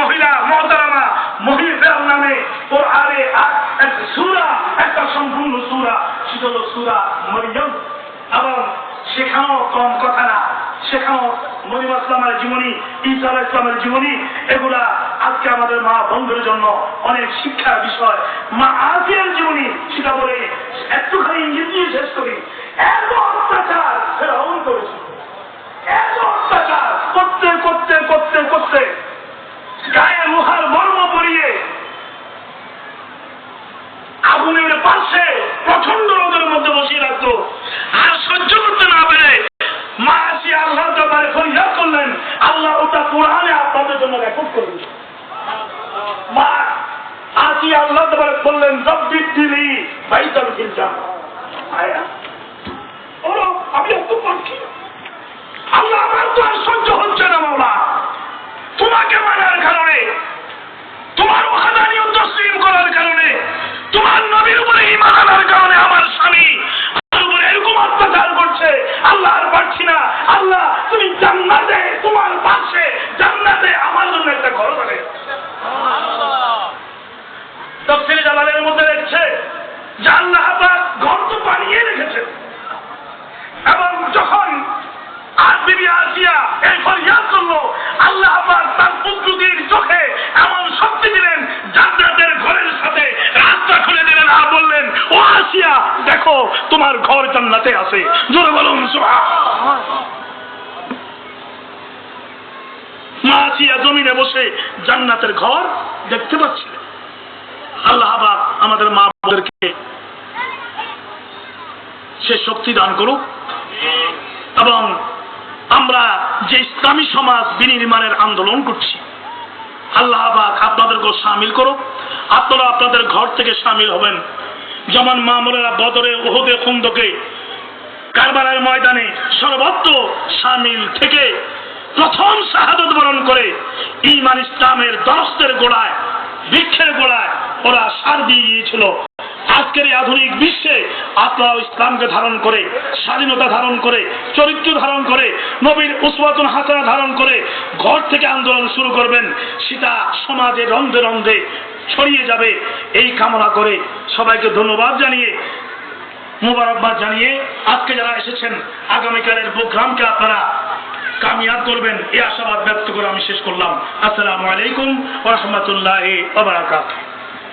মহিলা মহতারামা মহিফের নামে ওর আরে একটা সুরা, একটা সম্পূর্ণ সুরা। সেটা হলো সুরা মরিয়ম। এবং সেখানেও কম কথা না। সেখানেও মরিম ইসলামের জীবনী, ঈসা ইসলামের জীবনী, এগুলা আজকে আমাদের মা বন্ধুর জন্য অনেক শিক্ষার বিষয়। মা আজকের জীবনী, সেটা বলে একটুখানি ইঞ্জিন দিয়ে শেষ প্রচণ্ড মধ্যে বসিয়ে রাখতো। আর সহ্য করতে না পেরে। মা আসি আল্লাহ ফরিয়াদ করলেন, আল্লাহ ওটা কোরআনে আপনাদের জন্য রেকর্ড করলেন মা আসি আল্লাহ বললেন আমি একটু পাচ্ছি আল্লাহ আমার তো আর সহ্য হচ্ছে না, মাওলা। জান্নাতে, তোমার পাশে জান্নাতে আমার জন্য একটা ঘর বানাই তফসিলি জালালের মধ্যে দেখছে যে ঘর তো বানিয়ে রেখেছেন। এবং যখন আর আসিয়া এই ফরিয়াদ করল, আল্লাহ তার পুত্রটির চোখে এমন শক্তি দিলেন, জান্নাতের ঘরের সাথে রাস্তা খুলে দিলেন আর বললেন, ও আসিয়া, দেখো, তোমার ঘর জান্নাতে আছে। জোরে বলুন সুবহান আসিয়া জমিনে বসে জান্নাতের ঘর দেখতে পাচ্ছিলেন। আল্লাহ আমাদের মা বাবাদেরকে সে শক্তি দান করুক। এবং আমরা যে ইসলামী সমাজ বিনির্মাণের আন্দোলন করছি, আল্লাহ পাক আপনাদেরকেও সামিল করুক। আপনারা আপনাদের ঘর থেকে সামিল হবেন। যেমন মামুরেরা বদরে ওহদে খুন্দকে কারবারের ময়দানে সর্বত্র সামিল থেকে প্রথম শাহাদত বরণ করে ইমান ইসলামের দরস্তের গোড়ায়, বৃক্ষের গোড়ায় ওরা সার দিয়ে গিয়েছিল। আজকের এই আধুনিক বিশ্বে আপনারা ইসলামকে ধারণ করে, স্বাধীনতা ধারণ করে, চরিত্র ধারণ করে, নবীর উসওয়াতুন হাসানা ধারণ করে ঘর থেকে আন্দোলন শুরু করবেন, সেটা সমাজে রন্ধে রন্ধে ছড়িয়ে যাবে। এই কামনা করে সবাইকে ধন্যবাদ জানিয়ে, মুবারকবাদ জানিয়ে আজকে যারা এসেছেন, আগামীকালের প্রোগ্রামকে আপনারা কামিয়াব করবেন। এই আশাবাদ ব্যক্ত করে আমি শেষ করলাম। আসসালামু আলাইকুম ওরহমতুল্লাহ